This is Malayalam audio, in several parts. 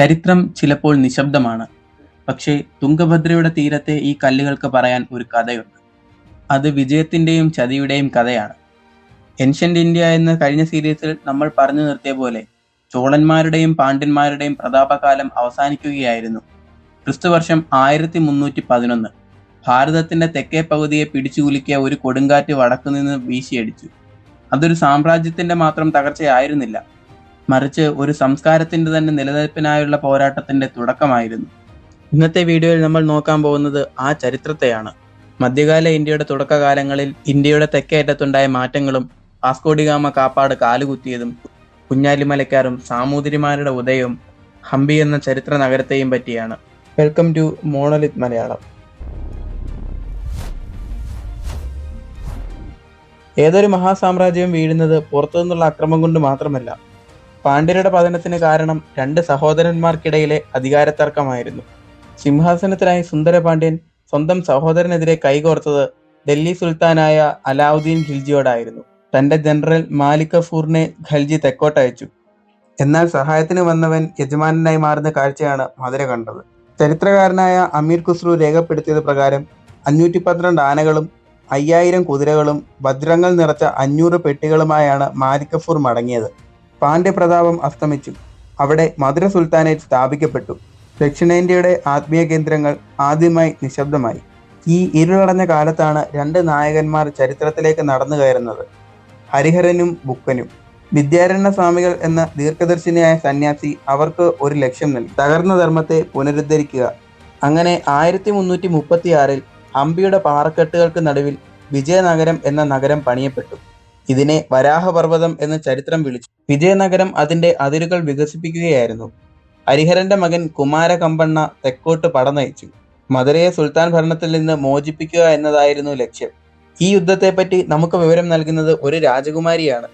ചരിത്രം ചിലപ്പോൾ നിശബ്ദമാണ്. പക്ഷേ തുംഗഭദ്രയുടെ തീരത്തെ ഈ കല്ലുകൾക്ക് പറയാൻ ഒരു കഥയുണ്ട്. അത് വിജയത്തിന്റെയും ചതിയുടെയും കഥയാണ്. ഏൻഷ്യന്റ് ഇന്ത്യ എന്ന കഴിഞ്ഞ സീരീസിൽ നമ്മൾ പറഞ്ഞു നിർത്തിയ പോലെ ചോളന്മാരുടെയും പാണ്ഡ്യന്മാരുടെയും പ്രതാപകാലം അവസാനിക്കുകയായിരുന്നു. ക്രിസ്തുവർഷം ആയിരത്തി മുന്നൂറ്റി പതിനൊന്ന് ഭാരതത്തിന്റെ തെക്കേ പകുതിയെ പിടിച്ചുകുലുക്കിയ ഒരു കൊടുങ്കാറ്റ് വടക്കുനിന്ന് വീശിയടിച്ചു. അതൊരു സാമ്രാജ്യത്തിന്റെ മാത്രം തകർച്ചയായിരുന്നില്ല. മറിച്ച് ഒരു സംസ്കാരത്തിന്റെ തന്നെ നിലനിൽപ്പിനായുള്ള പോരാട്ടത്തിന്റെ തുടക്കമായിരുന്നു. ഇന്നത്തെ വീഡിയോയിൽ നമ്മൾ നോക്കാൻ പോകുന്നത് ആ ചരിത്രത്തെയാണ്. മധ്യകാല ഇന്ത്യയുടെ തുടക്കകാലങ്ങളിൽ ഇന്ത്യയുടെ തെക്കേറ്റത്തുണ്ടായ മാറ്റങ്ങളും വാസ്കോഡിഗാമ കാപ്പാട് കാലുകുത്തിയതും കുഞ്ഞാലിമലക്കാരും സാമൂതിരിമാരുടെ ഉദയവും ഹംപി എന്ന ചരിത്ര നഗരത്തെയും പറ്റിയാണ്. Welcome to monolith Malayalam. ഏതൊരു മഹാസാമ്രാജ്യവും വീഴുന്നത് പുറത്തുനിന്നുള്ള അക്രമം കൊണ്ട് മാത്രമല്ല പാണ്ഡ്യരുടെ പതനത്തിന് കാരണം രണ്ട് സഹോദരന്മാർക്കിടയിലെ അധികാരത്തർക്കമായിരുന്നു. സിംഹാസനത്തിനായി സുന്ദരപാണ്ഡ്യൻ സ്വന്തം സഹോദരനെതിരെ കൈകോർത്തത് ഡൽഹി സുൽത്താനായ അലാവുദ്ദീൻ ഖിൽജിയോടായിരുന്നു. തന്റെ ജനറൽ മാലിക് കഫൂറിനെ ഖൽജി തെക്കോട്ടയച്ചു. എന്നാൽ സഹായത്തിന് വന്നവൻ യജമാനനായി മാറുന്ന കാഴ്ചയാണ് മധുര കണ്ടത്. ചരിത്രകാരനായ അമീർ ഖുസ്രു രേഖപ്പെടുത്തിയത് പ്രകാരം അഞ്ഞൂറ്റി പന്ത്രണ്ട് ആനകളും അയ്യായിരം കുതിരകളും ഭദ്രങ്ങൾ നിറച്ച അഞ്ഞൂറ് പെട്ടികളുമായാണ് മാലിക് കഫൂർ മടങ്ങിയത്. പാണ്ഡ്യപ്രതാപം അസ്തമിച്ചു. അവിടെ മധുര സുൽത്താനേറ്റ് സ്ഥാപിക്കപ്പെട്ടു. ദക്ഷിണേന്ത്യയുടെ ആത്മീയ കേന്ദ്രങ്ങൾ ആദ്യമായി നിശബ്ദമായി. ഈ ഇരുളടഞ്ഞ കാലത്താണ് രണ്ട് നായകന്മാർ ചരിത്രത്തിലേക്ക് നടന്നു കയറുന്നത്. ഹരിഹരനും ബുക്കനും. വിദ്യാരണ്യ സ്വാമികൾ എന്ന ദീർഘദർശിനിയായ സന്യാസി അവർക്ക് ഒരു ലക്ഷ്യം നൽകി. തകർന്ന ധർമ്മത്തെ പുനരുദ്ധരിക്കുക. അങ്ങനെ ആയിരത്തി മുന്നൂറ്റി മുപ്പത്തിയാറിൽ ഹംപിയുടെ പാറക്കെട്ടുകൾക്ക് നടുവിൽ വിജയനഗരം എന്ന നഗരം പണിയപ്പെട്ടു. ഇതിനെ വരാഹപർവതം എന്ന് ചരിത്രം വിളിച്ചു. വിജയനഗരം അതിന്റെ അതിരുകൾ വികസിപ്പിക്കുകയായിരുന്നു. ഹരിഹരന്റെ മകൻ കുമാരകമ്പണ്ണ തെക്കോട്ട് പടനയിച്ചു. മധുരയെ സുൽത്താൻ ഭരണത്തിൽ നിന്ന് മോചിപ്പിക്കുക എന്നതായിരുന്നു ലക്ഷ്യം. ഈ യുദ്ധത്തെപ്പറ്റി നമുക്ക് വിവരം നൽകുന്നത് ഒരു രാജകുമാരിയാണ്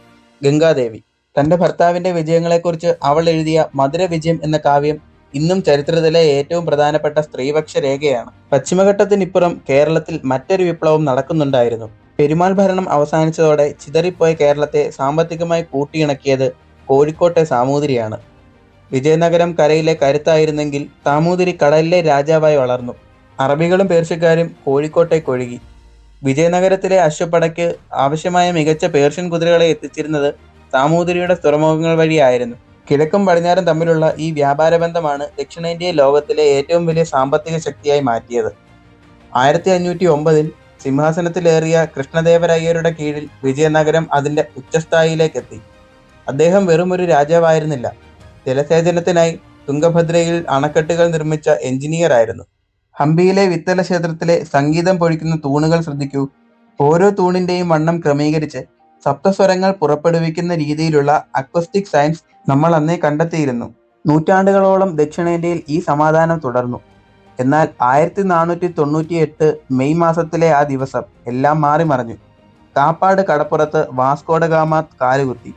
ഗംഗാദേവി. തന്റെ ഭർത്താവിന്റെ വിജയങ്ങളെക്കുറിച്ച് അവൾ എഴുതിയ മധുര വിജയം എന്ന കാവ്യം ഇന്നും ചരിത്രത്തിലെ ഏറ്റവും പ്രധാനപ്പെട്ട സ്ത്രീപക്ഷ രേഖയാണ്. പശ്ചിമഘട്ടത്തിനിപ്പുറം കേരളത്തിൽ മറ്റൊരു വിപ്ലവം നടക്കുന്നുണ്ടായിരുന്നു. പെരുമാൾ ഭരണം അവസാനിച്ചതോടെ ചിതറിപ്പോയ കേരളത്തെ സാമ്പത്തികമായി കൂട്ടിയിണക്കിയത് കോഴിക്കോട്ടെ സാമൂതിരിയാണ്. വിജയനഗരം കരയിലെ കരുത്തായിരുന്നെങ്കിൽ സാമൂതിരി കടലിലെ രാജാവായി വളർന്നു. അറബികളും പേർഷ്യക്കാരും കോഴിക്കോട്ടേക്ക് കൊഴുകി വിജയനഗരത്തിലെ അശ്വപ്പടയ്ക്ക് ആവശ്യമായ മികച്ച പേർഷ്യൻ കുതിരകളെ എത്തിച്ചിരുന്നത് സാമൂതിരിയുടെ തുറമുഖങ്ങൾ വഴിയായിരുന്നു. കിഴക്കും പടിഞ്ഞാറും തമ്മിലുള്ള ഈ വ്യാപാര ബന്ധമാണ് ദക്ഷിണേന്ത്യയെ ലോകത്തിലെ ഏറ്റവും വലിയ സാമ്പത്തിക ശക്തിയായി മാറ്റിയത്. ആയിരത്തി അഞ്ഞൂറ്റി ഒമ്പതിൽ സിംഹാസനത്തിലേറിയ കൃഷ്ണദേവരായരുടെ കീഴിൽ വിജയനഗരം അതിന്റെ ഉച്ചസ്ഥായിലേക്കെത്തി അദ്ദേഹം വെറും ഒരു രാജാവായിരുന്നില്ല. ജലസേചനത്തിനായി തുംഗഭദ്രയിൽ അണക്കെട്ടുകൾ നിർമ്മിച്ച എഞ്ചിനീയറായിരുന്നു. ഹംപിയിലെ വിത്തല ക്ഷേത്രത്തിലെ സംഗീതം പൊഴിക്കുന്ന തൂണുകൾ ശ്രദ്ധിക്കൂ. ഓരോ തൂണിന്റെയും വണ്ണം ക്രമീകരിച്ച് സപ്തസ്വരങ്ങൾ പുറപ്പെടുവിക്കുന്ന രീതിയിലുള്ള അക്വസ്റ്റിക് സയൻസ് നമ്മൾ അന്നേ കണ്ടെത്തിയിരുന്നു. നൂറ്റാണ്ടുകളോളം ദക്ഷിണേന്ത്യയിൽ ഈ സമാധാനം തുടർന്നു. എന്നാൽ ആയിരത്തി നാനൂറ്റി തൊണ്ണൂറ്റി എട്ട് മെയ് മാസത്തിലെ ആ ദിവസം എല്ലാം മാറി മറിഞ്ഞു. കാപ്പാട് കടപ്പുറത്ത് വാസ്കോഡഗാമ കാലുകുത്തി.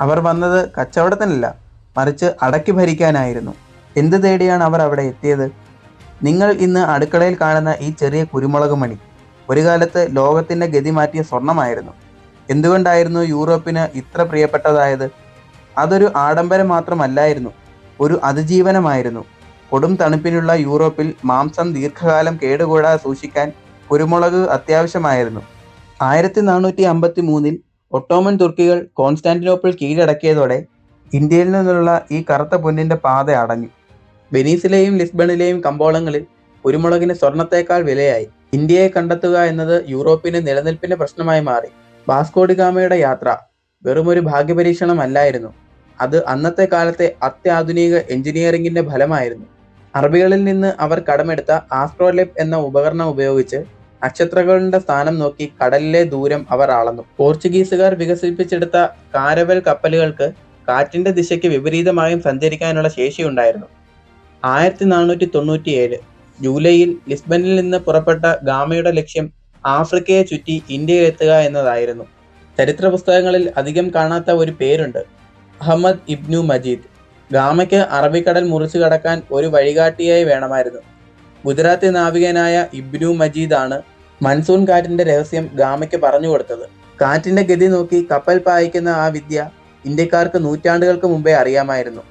അവർ വന്നത് കച്ചവടത്തിനല്ല മറിച്ച് അടക്കി ഭരിക്കാനായിരുന്നു. എന്ത് തേടിയാണ് അവർ അവിടെ എത്തിയത്? നിങ്ങൾ ഇന്ന് അടുക്കളയിൽ കാണുന്ന ഈ ചെറിയ കുരുമുളക് മണി ഒരു കാലത്ത് ലോകത്തിന്റെ ഗതി മാറ്റിയ സ്വർണമായിരുന്നു. എന്തുകൊണ്ടായിരുന്നു യൂറോപ്പിന് ഇത്ര പ്രിയപ്പെട്ടതായത്? അതൊരു ആഡംബരം മാത്രമല്ലായിരുന്നു ഒരു അതിജീവനമായിരുന്നു. കൊടും തണുപ്പിനുള്ള യൂറോപ്പിൽ മാംസം ദീർഘകാലം കേടുകൂടാതെ സൂക്ഷിക്കാൻ കുരുമുളക് അത്യാവശ്യമായിരുന്നു. ആയിരത്തി നാനൂറ്റി അമ്പത്തി മൂന്നിൽ ഒട്ടോമൻ തുർക്കികൾ കോൺസ്റ്റാന്റിനോപ്പിൾ കീഴടക്കിയതോടെ ഇന്ത്യയിൽ നിന്നുള്ള ഈ കറുത്ത പൊന്നിന്റെ പാത അടഞ്ഞു. വെനീസിലെയും ലിസ്ബണിലെയും കമ്പോളങ്ങളിൽ കുരുമുളകിന് സ്വർണത്തേക്കാൾ വിലയായി. ഇന്ത്യയെ കണ്ടെത്തുക എന്നത് യൂറോപ്പിന് നിലനിൽപ്പിന്റെ പ്രശ്നമായി മാറി. വാസ്കോഡിഗാമയുടെ യാത്ര വെറുമൊരു ഭാഗ്യപരീക്ഷണമല്ലായിരുന്നു. അത് അന്നത്തെ കാലത്തെ അത്യാധുനിക എഞ്ചിനീയറിംഗിന്റെ ഫലമായിരുന്നു. അറബികളിൽ നിന്ന് അവർ കടമെടുത്ത ആസ്ട്രോലെപ് എന്ന ഉപകരണം ഉപയോഗിച്ച് നക്ഷത്രങ്ങളുടെ സ്ഥാനം നോക്കി കടലിലെ ദൂരം അവർ അളന്നു പോർച്ചുഗീസുകാർ വികസിപ്പിച്ചെടുത്ത കാരവൽ കപ്പലുകൾക്ക് കാറ്റിന്റെ ദിശയ്ക്ക് വിപരീതമായും സഞ്ചരിക്കാനുള്ള ശേഷിയുണ്ടായിരുന്നു ആയിരത്തി നാനൂറ്റി തൊണ്ണൂറ്റി ഏഴ് ജൂലൈയിൽ ലിസ്ബണിൽ നിന്ന് പുറപ്പെട്ട ഗാമയുടെ ലക്ഷ്യം ആഫ്രിക്കയെ ചുറ്റി ഇന്ത്യയിലെത്തുക എന്നതായിരുന്നു. ചരിത്ര പുസ്തകങ്ങളിൽ അധികം കാണാത്ത ഒരു പേരുണ്ട് അഹമ്മദ് ഇബ്നു മജീദ്. ഗാമയ്ക്ക് അറബിക്കടൽ മുറിച്ചു കടക്കാൻ ഒരു വഴികാട്ടിയായി വേണമായിരുന്നു. ഗുജറാത്തി നാവികനായ ഇബ്നു മജീദ് ആണ് മൺസൂൺ കാറ്റിന്റെ രഹസ്യം ഗാമയ്ക്ക് പറഞ്ഞു കൊടുത്തത്. കാറ്റിന്റെ ഗതി നോക്കി കപ്പൽ പായിക്കുന്ന ആ വിദ്യ ഇന്ത്യക്കാർക്ക് നൂറ്റാണ്ടുകൾക്ക് മുമ്പേ അറിയാമായിരുന്നു.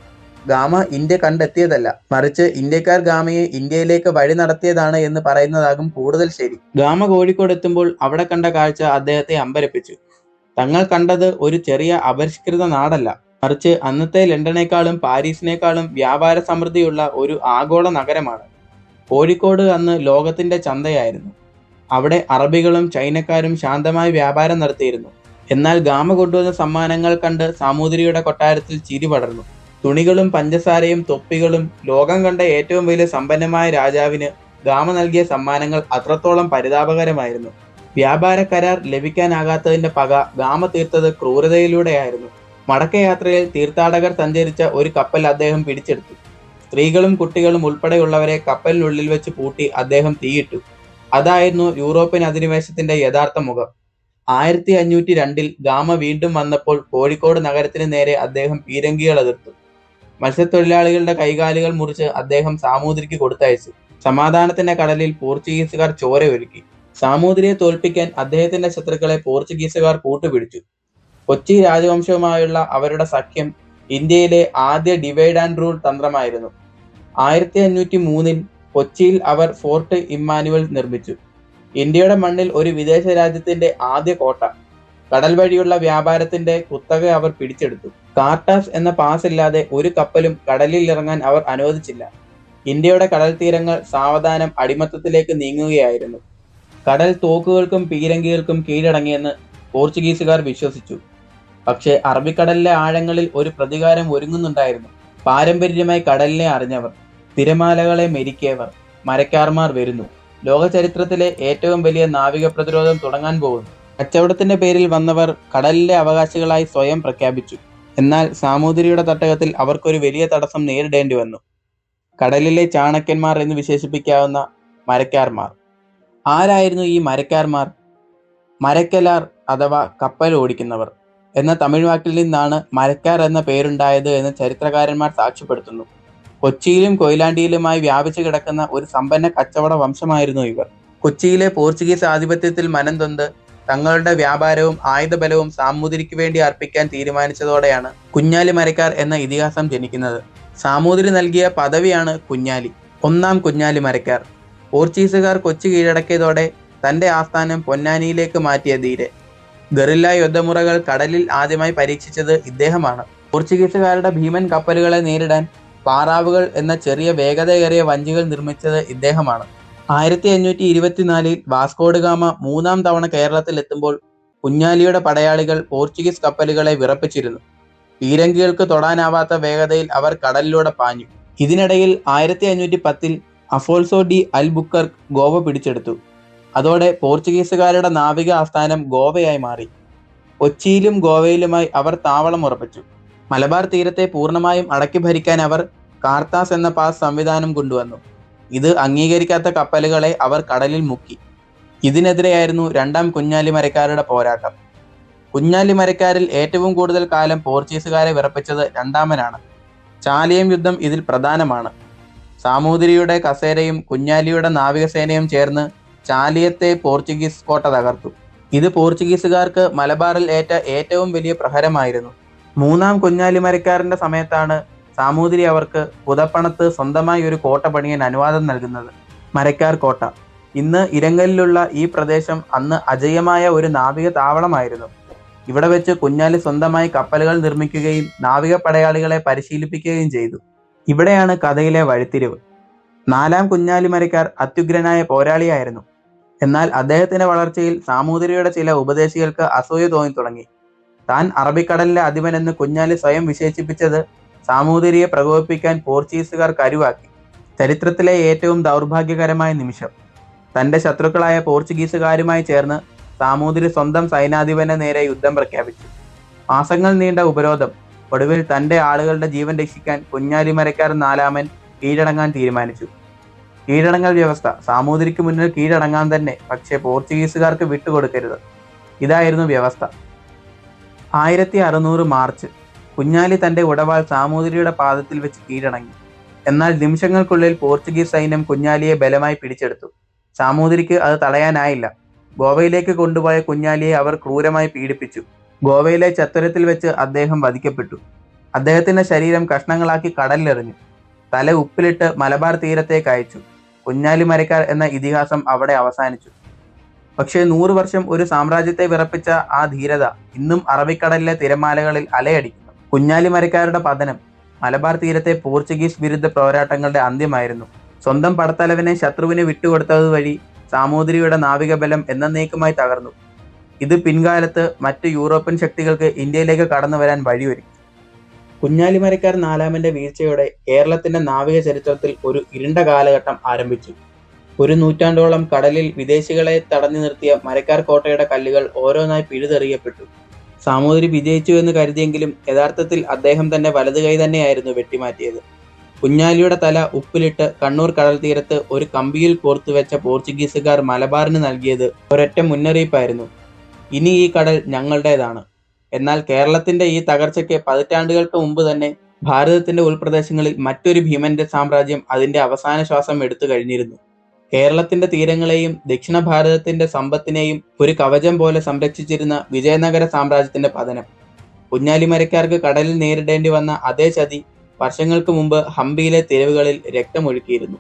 ഗാമ ഇന്ത്യ കണ്ടെത്തിയതല്ല മറിച്ച് ഇന്ത്യക്കാർ ഗാമയെ ഇന്ത്യയിലേക്ക് വഴി നടത്തിയതാണ് എന്ന് പറയുന്നതാകും കൂടുതൽ ശരി. ഗാമ കോഴിക്കോട് എത്തുമ്പോൾ അവിടെ കണ്ട കാഴ്ച അദ്ദേഹത്തെ അമ്പരപ്പിച്ചു. തങ്ങൾ കണ്ടത് ഒരു ചെറിയ അപരിഷ്കൃത നാടല്ല. മറിച്ച് അന്നത്തെ ലണ്ടനേക്കാളും പാരീസിനേക്കാളും വ്യാപാര സമൃദ്ധിയുള്ള ഒരു ആഗോള നഗരമാണ്. കോഴിക്കോട് അന്ന് ലോകത്തിന്റെ ചന്തയായിരുന്നു. അവിടെ അറബികളും ചൈനക്കാരും ശാന്തമായി വ്യാപാരം നടത്തിയിരുന്നു. എന്നാൽ ഗാമ കൊണ്ടുവന്ന സമ്മാനങ്ങൾ കണ്ട് സാമൂതിരിയുടെ കൊട്ടാരത്തിൽ ചിരി പടർന്നു. തുണികളും പഞ്ചസാരയും തൊപ്പികളും ലോകം കണ്ട ഏറ്റവും വലിയ സമ്പന്നമായ രാജാവിന് ഗാമ നൽകിയ സമ്മാനങ്ങൾ അത്രത്തോളം പരിതാപകരമായിരുന്നു. വ്യാപാര കരാർ ലഭിക്കാനാകാത്തതിന്റെ പക ഗാമ തീർത്തത് ക്രൂരതയിലൂടെയായിരുന്നു. മടക്കയാത്രയിൽ തീർത്ഥാടകർ സഞ്ചരിച്ച ഒരു കപ്പൽ അദ്ദേഹം പിടിച്ചെടുത്തു. സ്ത്രീകളും കുട്ടികളും ഉൾപ്പെടെയുള്ളവരെ കപ്പലിനുള്ളിൽ വെച്ച് പൂട്ടി അദ്ദേഹം തീയിട്ടു. അതായിരുന്നു യൂറോപ്യൻ അധിനിവേശത്തിന്റെ യഥാർത്ഥ മുഖം. ആയിരത്തി അഞ്ഞൂറ്റി രണ്ടിൽ ഗാമ വീണ്ടും വന്നപ്പോൾ കോഴിക്കോട് നഗരത്തിന് നേരെ അദ്ദേഹം പീരങ്കികൾ എതിർത്തു. മത്സ്യത്തൊഴിലാളികളുടെ കൈകാലുകൾ മുറിച്ച് അദ്ദേഹം സാമൂതിരിക്ക് കൊടുത്തയച്ചു. സമാധാനത്തിന്റെ കടലിൽ പോർച്ചുഗീസുകാർ ചോരയൊരുക്കി സാമൂതിരിയെ തോൽപ്പിക്കാൻ അദ്ദേഹത്തിന്റെ ശത്രുക്കളെ പോർച്ചുഗീസുകാർ കൂട്ടുപിടിച്ചു. കൊച്ചി രാജവംശവുമായുള്ള അവരുടെ സഖ്യം ഇന്ത്യയിലെ ആദ്യ ഡിവൈഡ് ആൻഡ് റൂൾ തന്ത്രമായിരുന്നു. ആയിരത്തി അഞ്ഞൂറ്റി മൂന്നിൽ കൊച്ചിയിൽ അവർ ഫോർട്ട് ഇമ്മാനുവൽ നിർമ്മിച്ചു. ഇന്ത്യയുടെ മണ്ണിൽ ഒരു വിദേശ രാജ്യത്തിന്റെ ആദ്യ കോട്ട. കടൽ വഴിയുള്ള വ്യാപാരത്തിന്റെ കുത്തക അവർ പിടിച്ചെടുത്തു. കാർട്ടാസ് എന്ന പാസ് ഇല്ലാതെ ഒരു കപ്പലും കടലിൽ ഇറങ്ങാൻ അവർ അനുവദിച്ചില്ല. ഇന്ത്യയുടെ കടൽ തീരങ്ങൾ സാവധാനം അടിമത്തത്തിലേക്ക് നീങ്ങുകയായിരുന്നു. കടൽ തോക്കുകൾക്കും പീരങ്കികൾക്കും കീഴടങ്ങിയെന്ന് പോർച്ചുഗീസുകാർ വിശ്വസിച്ചു. പക്ഷേ അറബിക്കടലിലെ ആഴങ്ങളിൽ ഒരു പ്രതികാരം ഒരുങ്ങുന്നുണ്ടായിരുന്നു. പാരമ്പര്യമായി കടലിനെ അറിഞ്ഞവർ തിരമാലകളെ മെരിക്കിയവർ മരക്കാർമാർ വരുന്നു. ലോകചരിത്രത്തിലെ ഏറ്റവും വലിയ നാവിക പ്രതിരോധം തുടങ്ങാൻ പോകുന്നു. കച്ചവടത്തിന്റെ പേരിൽ വന്നവർ കടലിലെ അവകാശികളായി സ്വയം പ്രഖ്യാപിച്ചു. എന്നാൽ സാമൂതിരിയുടെ തട്ടകത്തിൽ അവർക്കൊരു വലിയ തടസ്സം നേരിടേണ്ടി വന്നു. കടലിലെ ചാണക്യന്മാർ എന്ന് വിശേഷിപ്പിക്കാവുന്ന മരക്കാർമാർ. ആരായിരുന്നു ഈ മരക്കാർമാർ? മരക്കലാർ അഥവാ കപ്പൽ ഓടിക്കുന്നവർ. എന്ന തമിഴ് വാക്കിൽ നിന്നാണ് മരക്കാർ എന്ന പേരുണ്ടായത് എന്ന് ചരിത്രകാരന്മാർ സാക്ഷ്യപ്പെടുത്തുന്നു. കൊച്ചിയിലും കൊയിലാണ്ടിയിലുമായി വ്യാപിച്ചു കിടക്കുന്ന ഒരു സമ്പന്ന കച്ചവട വംശമായിരുന്നു ഇവർ. കൊച്ചിയിലെ പോർച്ചുഗീസ് ആധിപത്യത്തിൽ മനംതൊന്ത് തങ്ങളുടെ വ്യാപാരവും ആയുധബലവും സാമൂതിരിക്ക് വേണ്ടി അർപ്പിക്കാൻ തീരുമാനിച്ചതോടെയാണ് കുഞ്ഞാലി മരക്കാർ എന്ന ഇതിഹാസം ജനിക്കുന്നത്. സാമൂതിരി നൽകിയ പദവിയാണ് കുഞ്ഞാലി. ഒന്നാം കുഞ്ഞാലി മരക്കാർ. പോർച്ചുഗീസുകാർ കൊച്ചി കീഴടക്കിയതോടെ തന്റെ ആസ്ഥാനം പൊന്നാനിയിലേക്ക് മാറ്റിയ ധീരെ ഗറില്ല യുദ്ധമുറകൾ കടലിൽ ആദ്യമായി പരീക്ഷിച്ചത് ഇദ്ദേഹമാണ്. പോർച്ചുഗീസുകാരുടെ ഭീമൻ കപ്പലുകളെ നേരിടാൻ പാറാവുകൾ എന്ന ചെറിയ വേഗതയേറിയ വഞ്ചികൾ നിർമ്മിച്ചത് ഇദ്ദേഹമാണ്. ആയിരത്തി അഞ്ഞൂറ്റി ഇരുപത്തിനാലിൽ വാസ്കോഡ് ഗാമ മൂന്നാം തവണ കേരളത്തിൽ എത്തുമ്പോൾ കുഞ്ഞാലിയുടെ പടയാളികൾ പോർച്ചുഗീസ് കപ്പലുകളെ വിറപ്പിച്ചിരുന്നു. പീരങ്കികൾക്ക് തൊടാനാവാത്ത വേഗതയിൽ അവർ കടലിലൂടെ പാഞ്ഞു. ഇതിനിടയിൽ ആയിരത്തി അഞ്ഞൂറ്റി പത്തിൽ അഫോൾസോ ഡി അൽബുക്കർക്ക് ഗോവ പിടിച്ചെടുത്തു. അതോടെ പോർച്ചുഗീസുകാരുടെ നാവിക ആസ്ഥാനം ഗോവയായി മാറി. കൊച്ചിയിലും ഗോവയിലുമായി അവർ താവളം ഉറപ്പിച്ചു. മലബാർ തീരത്തെ പൂർണമായും അടക്കി ഭരിക്കാൻ അവർ കാർത്താസ് എന്ന പാസ് സംവിധാനം കൊണ്ടുവന്നു. ഇത് അംഗീകരിക്കാത്ത കപ്പലുകളെ അവർ കടലിൽ മുക്കി. ഇതിനെതിരെയായിരുന്നു രണ്ടാം കുഞ്ഞാലിമരക്കാരുടെ പോരാട്ടം. കുഞ്ഞാലിമരക്കാരിൽ ഏറ്റവും കൂടുതൽ കാലം പോർച്ചുഗീസുകാരെ വിറപ്പിച്ചത് രണ്ടാമനാണ്. ചാലിയം യുദ്ധം ഇതിൽ പ്രധാനമാണ്. സാമൂതിരിയുടെ കസേരയും കുഞ്ഞാലിയുടെ നാവികസേനയും ചേർന്ന് ചാലിയത്തെ പോർച്ചുഗീസ് കോട്ട തകർത്തു. ഇത് പോർച്ചുഗീസുകാർക്ക് മലബാറിൽ ഏറ്റ ഏറ്റവും വലിയ പ്രഹരമായിരുന്നു. മൂന്നാം കുഞ്ഞാലി മരക്കാരന്റെ സമയത്താണ് സാമൂതിരി അവർക്ക് പുതപ്പണത്ത് സ്വന്തമായി ഒരു കോട്ട പണിയാൻ അനുവാദം നൽകുന്നത്. മരക്കാർ കോട്ട. ഇന്ന് ഇരങ്കലിലുള്ള ഈ പ്രദേശം അന്ന് അജയമായ ഒരു നാവിക താവളമായിരുന്നു. ഇവിടെ വെച്ച് കുഞ്ഞാലി സ്വന്തമായി കപ്പലുകൾ നിർമ്മിക്കുകയും നാവിക പടയാളികളെ പരിശീലിപ്പിക്കുകയും ചെയ്തു. ഇവിടെയാണ് കഥയിലെ വഴിത്തിരിവ്. നാലാം കുഞ്ഞാലിമരക്കാർ അത്യുഗ്രനായ പോരാളിയായിരുന്നു. എന്നാൽ അദ്ദേഹത്തിന്റെ വളർച്ചയിൽ സാമൂതിരിയുടെ ചില ഉപദേശികൾക്ക് അസൂയ തോന്നി തുടങ്ങി. താൻ അറബിക്കടലിലെ അധിപനെന്ന് കുഞ്ഞാലി സ്വയം വിശേഷിപ്പിച്ചത് സാമൂതിരിയെ പ്രകോപിപ്പിക്കാൻ പോർച്ചുഗീസുകാർ കരുവാക്കി. ചരിത്രത്തിലെ ഏറ്റവും ദൗർഭാഗ്യകരമായ നിമിഷം. തന്റെ ശത്രുക്കളായ പോർച്ചുഗീസുകാരുമായി ചേർന്ന് സാമൂതിരി സ്വന്തം സൈനാധിപനെ നേരെ യുദ്ധം പ്രഖ്യാപിച്ചു. മാസങ്ങൾ നീണ്ട ഉപരോധം ഒടുവിൽ തന്റെ ആളുകളുടെ ജീവൻ രക്ഷിക്കാൻ കുഞ്ഞാലി മരക്കാരൻ നാലാമൻ കീഴടങ്ങാൻ തീരുമാനിച്ചു. കീഴടങ്ങൽ വ്യവസ്ഥ. സാമൂതിരിക്ക് മുന്നിൽ കീഴടങ്ങാൻ തന്നെ പക്ഷേ പോർച്ചുഗീസുകാർക്ക് വിട്ടുകൊടുക്കരുത്. ഇതായിരുന്നു വ്യവസ്ഥ. ആയിരത്തി അറുന്നൂറ് മാർച്ച് കുഞ്ഞാലി തന്റെ ഉടവാൾ സാമൂതിരിയുടെ പാദത്തിൽ വെച്ച് കീഴടങ്ങി. എന്നാൽ നിമിഷങ്ങൾക്കുള്ളിൽ പോർച്ചുഗീസ് സൈന്യം കുഞ്ഞാലിയെ ബലമായി പിടിച്ചെടുത്തു. സാമൂതിരിക്ക് അത് തടയാനായില്ല. ഗോവയിലേക്ക് കൊണ്ടുപോയ കുഞ്ഞാലിയെ അവർ ക്രൂരമായി പീഡിപ്പിച്ചു. ഗോവയിലെ ചത്തുരത്തിൽ വെച്ച് അദ്ദേഹം വധിക്കപ്പെട്ടു. അദ്ദേഹത്തിന്റെ ശരീരം കഷ്ണങ്ങളാക്കി കടലിലെറിഞ്ഞു. തല ഉപ്പിലിട്ട് മലബാർ തീരത്തേക്ക് അയച്ചു. കുഞ്ഞാലി മരക്കാർ എന്ന ഇതിഹാസം അവിടെ അവസാനിച്ചു. പക്ഷേ നൂറു വർഷം ഒരു സാമ്രാജ്യത്തെ വിറപ്പിച്ച ആ ധീരത ഇന്നും അറബിക്കടലിലെ തിരമാലകളിൽ അലയടിക്കുന്നു. കുഞ്ഞാലിമരക്കാരുടെ പതനം മലബാർ തീരത്തെ പോർച്ചുഗീസ് വിരുദ്ധ പോരാട്ടങ്ങളുടെ അന്ത്യമായിരുന്നു. സ്വന്തം പടത്തലവനെ ശത്രുവിനെ വിട്ടുകൊടുത്തത് വഴി സാമൂതിരിയുടെ നാവികബലം എന്നേക്കുമായി തകർന്നു. ഇത് പിൻകാലത്ത് മറ്റ് യൂറോപ്യൻ ശക്തികൾക്ക് ഇന്ത്യയിലേക്ക് കടന്നു വരാൻ വഴിയൊരുക്കി. കുഞ്ഞാലിമരക്കാർ നാലാമന്റെ വീഴ്ചയോടെ കേരളത്തിന്റെ നാവിക ചരിത്രത്തിൽ ഒരു ഇരുണ്ട കാലഘട്ടം ആരംഭിച്ചു. ഒരു നൂറ്റാണ്ടോളം കടലിൽ വിദേശികളെ തടഞ്ഞു നിർത്തിയ മരക്കാർ കോട്ടയുടെ കല്ലുകൾ ഓരോന്നായി പിഴുതെറിയപ്പെട്ടു. സാമൂതിരി വിജയിച്ചു എന്ന് കരുതിയെങ്കിലും യഥാർത്ഥത്തിൽ അദ്ദേഹം തന്നെ വലതു കൈ തന്നെയായിരുന്നു വെട്ടിമാറ്റിയത്. കുഞ്ഞാലിയുടെ തല ഉപ്പിലിട്ട് കണ്ണൂർ കടൽ തീരത്ത് ഒരു കമ്പിയിൽ പോർത്തു വെച്ച പോർച്ചുഗീസുകാർ മലബാറിന് നൽകിയത് ഒരൊറ്റ മുന്നറിയിപ്പായിരുന്നു. ഇനി ഈ കടൽ ഞങ്ങളുടേതാണ്. എന്നാൽ കേരളത്തിന്റെ ഈ തകർച്ചയ്ക്ക് പതിറ്റാണ്ടുകൾക്ക് മുമ്പ് തന്നെ ഭാരതത്തിന്റെ ഉൾപ്രദേശങ്ങളിൽ മറ്റൊരു ഭീമന്റെ സാമ്രാജ്യം അതിന്റെ അവസാന ശ്വാസം എടുത്തു കഴിഞ്ഞിരുന്നു. കേരളത്തിന്റെ തീരങ്ങളെയും ദക്ഷിണ ഭാരതത്തിന്റെ സമ്പത്തിനെയും ഒരു കവചം പോലെ സംരക്ഷിച്ചിരുന്ന വിജയനഗര സാമ്രാജ്യത്തിന്റെ പതനം. കുഞ്ഞാലിമരക്കാർക്ക് കടലിൽ നേരിടേണ്ടി വന്ന അതേ ചതി വർഷങ്ങൾക്ക് മുമ്പ് ഹംപിയിലെ തെരുവുകളിൽ രക്തമൊഴുക്കിയിരുന്നു.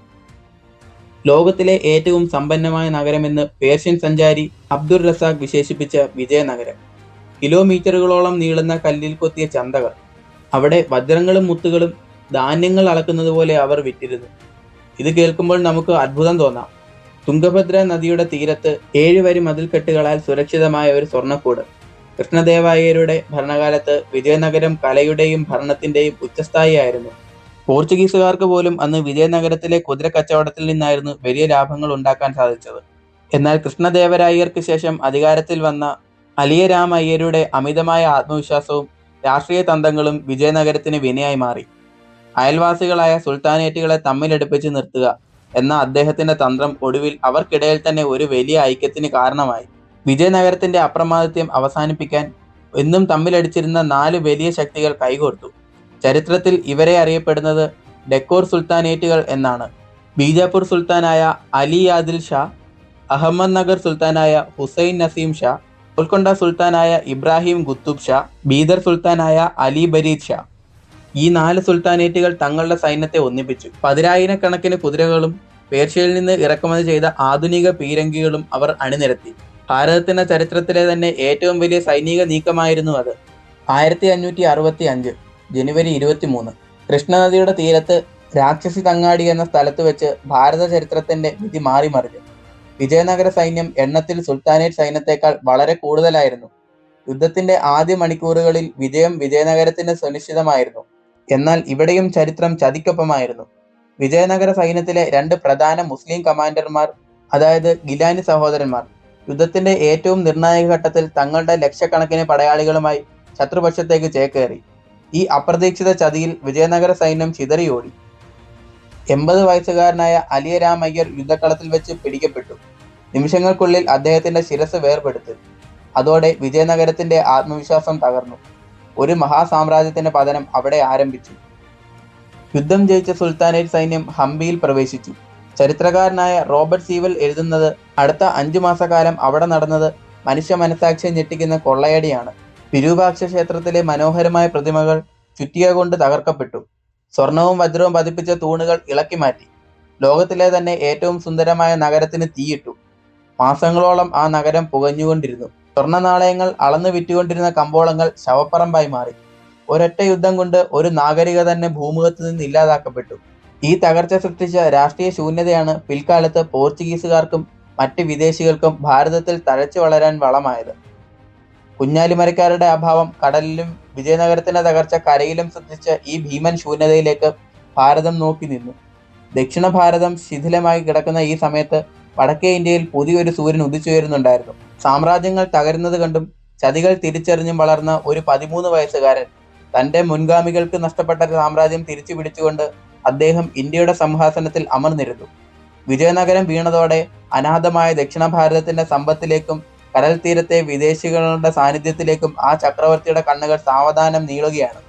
ലോകത്തിലെ ഏറ്റവും സമ്പന്നമായ നഗരമെന്ന് പേർഷ്യൻ സഞ്ചാരി അബ്ദുൾ റസാഖ് വിശേഷിപ്പിച്ച വിജയനഗരം. കിലോമീറ്ററുകളോളം നീളുന്ന കല്ലിൽ കൊത്തിയ ചന്തകൾ. അവിടെ വജ്രങ്ങളും മുത്തുകളും ധാന്യങ്ങൾ അളക്കുന്നത് പോലെ അവർ വിറ്റിരുന്നു. ഇത് കേൾക്കുമ്പോൾ നമുക്ക് അത്ഭുതം തോന്നാം. തുംഗഭദ്ര നദിയുടെ തീരത്ത് ഏഴ് വരി മതിൽക്കെട്ടുകളാൽ സുരക്ഷിതമായ ഒരു സ്വർണക്കൂട്. കൃഷ്ണദേവായരുടെ ഭരണകാലത്ത് വിജയനഗരം കലയുടെയും ഭരണത്തിന്റെയും ഉച്ചസ്ഥായിയായിരുന്നു. പോർച്ചുഗീസുകാർക്ക് പോലും അന്ന് വിജയനഗരത്തിലെ കുതിര കച്ചവടത്തിൽ നിന്നായിരുന്നു വലിയ ലാഭങ്ങൾ ഉണ്ടാക്കാൻ സാധിച്ചത്. എന്നാൽ കൃഷ്ണദേവരായർക്ക് ശേഷം അധികാരത്തിൽ വന്ന അലിയരാമ അയ്യരുടെ അമിതമായ ആത്മവിശ്വാസവും രാഷ്ട്രീയ തന്ത്രങ്ങളും വിജയനഗരത്തിന് വിനയായി മാറി. അയൽവാസികളായ സുൽത്താനേറ്റുകളെ തമ്മിലടുപ്പിച്ച് നിർത്തുക എന്ന അദ്ദേഹത്തിന്റെ തന്ത്രം ഒടുവിൽ അവർക്കിടയിൽ തന്നെ ഒരു വലിയ ഐക്യത്തിന് കാരണമായി. വിജയനഗരത്തിന്റെ അപ്രമാദിത്യം അവസാനിപ്പിക്കാൻ എന്നും തമ്മിലടിച്ചിരുന്ന നാല് വലിയ ശക്തികൾ കൈകോർത്തു. ചരിത്രത്തിൽ ഇവരെ അറിയപ്പെടുന്നത് ഡെക്കോർ സുൽത്താനേറ്റുകൾ എന്നാണ്. ബീജാപ്പൂർ സുൽത്താനായ അലി യാദിൽ ഷാ അഹമ്മദ് നഗർ സുൽത്താനായ ഹുസൈൻ നസീം ഷാ ഗോൽക്കൊണ്ട സുൽത്താനായ ഇബ്രാഹിം ഗുത്തുബ് ഷാ ബീദർ സുൽത്താനായ അലി ബരീദ് ഷാ. ഈ നാല് സുൽത്താനേറ്റുകൾ തങ്ങളുടെ സൈന്യത്തെ ഒന്നിപ്പിച്ചു. പതിനായിരക്കണക്കിന് കുതിരകളും പേർഷ്യയിൽ നിന്ന് ഇറക്കുമതി ചെയ്ത ആധുനിക പീരങ്കികളും അവർ അണിനിരത്തി. ഭാരതത്തിന്റെ ചരിത്രത്തിലെ തന്നെ ഏറ്റവും വലിയ സൈനിക നീക്കമായിരുന്നു അത്. ആയിരത്തി അഞ്ഞൂറ്റി അറുപത്തി അഞ്ച് ജനുവരി ഇരുപത്തി മൂന്ന് കൃഷ്ണനദിയുടെ തീരത്ത് രാക്ഷസി തങ്ങാടി എന്ന സ്ഥലത്ത് വെച്ച് ഭാരത ചരിത്രത്തിന്റെ വിധി മാറിമറിഞ്ഞു. വിജയനഗര സൈന്യം എണ്ണത്തിൽ സുൽത്താനേറ്റ് സൈന്യത്തെക്കാൾ വളരെ കൂടുതലായിരുന്നു. യുദ്ധത്തിന്റെ ആദ്യ മണിക്കൂറുകളിൽ വിജയം വിജയനഗരത്തിന് സുനിശ്ചിതമായിരുന്നു. എന്നാൽ ഇവിടെയും ചരിത്രം ചതിക്കൊപ്പമായിരുന്നു. വിജയനഗര സൈന്യത്തിലെ രണ്ട് പ്രധാന മുസ്ലിം കമാൻഡർമാർ അതായത് ഗിലാനി സഹോദരന്മാർ യുദ്ധത്തിന്റെ ഏറ്റവും നിർണായക ഘട്ടത്തിൽ തങ്ങളുടെ ലക്ഷക്കണക്കിന് പടയാളികളുമായി ശത്രുപക്ഷത്തേക്ക് ചേക്കേറി. ഈ അപ്രതീക്ഷിത ചതിയിൽ വിജയനഗര സൈന്യം ചിതറിയോടി. എൺപത് വയസ്സുകാരനായ അലിയരാം അയ്യർ യുദ്ധക്കളത്തിൽ വെച്ച് പിടിക്കപ്പെട്ടു. നിമിഷങ്ങൾക്കുള്ളിൽ അദ്ദേഹത്തിന്റെ ശിരസ് വേർപെടുത്തു. അതോടെ വിജയനഗരത്തിന്റെ ആത്മവിശ്വാസം തകർന്നു. ഒരു മഹാസാമ്രാജ്യത്തിന്റെ പതനം അവിടെ ആരംഭിച്ചു. യുദ്ധം ജയിച്ച സുൽത്താനേറ്റ് സൈന്യം ഹംപിയിൽ പ്രവേശിച്ചു. ചരിത്രകാരനായ റോബർട്ട് സീവൽ എഴുതുന്നത് അടുത്ത അഞ്ചു മാസക്കാലം അവിടെ നടന്നത് മനുഷ്യ മനസാക്ഷിയെ ഞെട്ടിക്കുന്ന കൊള്ളയടിയാണ്. വിരൂപാക്ഷ ക്ഷേത്രത്തിലെ മനോഹരമായ പ്രതിമകൾ ചുറ്റിക കൊണ്ട് തകർക്കപ്പെട്ടു. സ്വർണവും വജ്രവും പതിപ്പിച്ച തൂണുകൾ ഇളക്കി മാറ്റി. ലോകത്തിലെ തന്നെ ഏറ്റവും സുന്ദരമായ നഗരത്തിന് തീയിട്ടു. മാസങ്ങളോളം ആ നഗരം പുകഞ്ഞുകൊണ്ടിരുന്നു. സ്വർണ നാണയങ്ങൾ അളന്നു വിറ്റുകൊണ്ടിരുന്ന കമ്പോളങ്ങൾ ശവപ്പറമ്പായി മാറി. ഒരൊറ്റ യുദ്ധം കൊണ്ട് ഒരു നാഗരിക തന്നെ ഭൂമുഖത്ത് നിന്ന് ഇല്ലാതാക്കപ്പെട്ടു. ഈ തകർച്ച സൃഷ്ടിച്ച രാഷ്ട്രീയ ശൂന്യതയാണ് പിൽക്കാലത്ത് പോർച്ചുഗീസുകാർക്കും മറ്റ് വിദേശികൾക്കും ഭാരതത്തിൽ തഴച്ചു വളരാൻ വളമായത്. കുഞ്ഞാലിമരക്കാരുടെ അഭാവം കടലിലും വിജയനഗരത്തിന്റെ തകർച്ച കരയിലും ശ്രദ്ധിച്ച ഈ ഭീമൻ ശൂന്യതയിലേക്ക് ഭാരതം നോക്കി നിന്നു. ദക്ഷിണ ഭാരതം ശിഥിലമായി കിടക്കുന്ന ഈ സമയത്ത് വടക്കേ ഇന്ത്യയിൽ പുതിയൊരു സൂര്യൻ ഉദിച്ചുയരുന്നുണ്ടായിരുന്നു. സാമ്രാജ്യങ്ങൾ തകരുന്നത് കണ്ടും ചതികൾ തിരിച്ചറിഞ്ഞും വളർന്ന ഒരു പതിമൂന്ന് വയസ്സുകാരൻ തന്റെ മുൻഗാമികൾക്ക് നഷ്ടപ്പെട്ട സാമ്രാജ്യം തിരിച്ചു പിടിച്ചുകൊണ്ട് അദ്ദേഹം ഇന്ത്യയുടെ സംഹാസനത്തിൽ അമർന്നിരുന്നു. വിജയനഗരം വീണതോടെ അനാഥമായ ദക്ഷിണ ഭാരതത്തിന്റെ സമ്പത്തിലേക്കും കടൽ തീരത്തെ വിദേശികളുടെ സാന്നിധ്യത്തിലേക്കും ആ ചക്രവർത്തിയുടെ കണ്ണുകൾ സാവധാനം നീളുകയാണ്.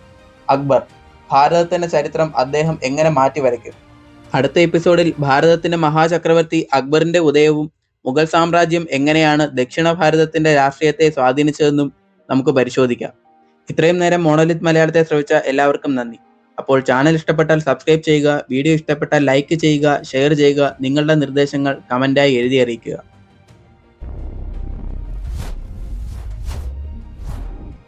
അക്ബർ ഭാരതത്തിന്റെ ചരിത്രം അദ്ദേഹം എങ്ങനെ മാറ്റി വരയ്ക്കും? അടുത്ത എപ്പിസോഡിൽ ഭാരതത്തിന്റെ മഹാചക്രവർത്തി അക്ബറിന്റെ ഉദയവും മുഗൾ സാമ്രാജ്യം എങ്ങനെയാണ് ദക്ഷിണ ഭാരതത്തിന്റെ രാഷ്ട്രീയത്തെ സ്വാധീനിച്ചതെന്നും നമുക്ക് പരിശോധിക്കാം. ഇത്രയും നേരം മോണോലിത് മലയാളത്തെ ശ്രവിച്ച എല്ലാവർക്കും നന്ദി. അപ്പോൾ ചാനൽ ഇഷ്ടപ്പെട്ടാൽ സബ്സ്ക്രൈബ് ചെയ്യുക വീഡിയോ ഇഷ്ടപ്പെട്ടാൽ ലൈക്ക് ചെയ്യുക ഷെയർ ചെയ്യുക നിങ്ങളുടെ നിർദ്ദേശങ്ങൾ കമന്റായി എഴുതി അറിയിക്കുക.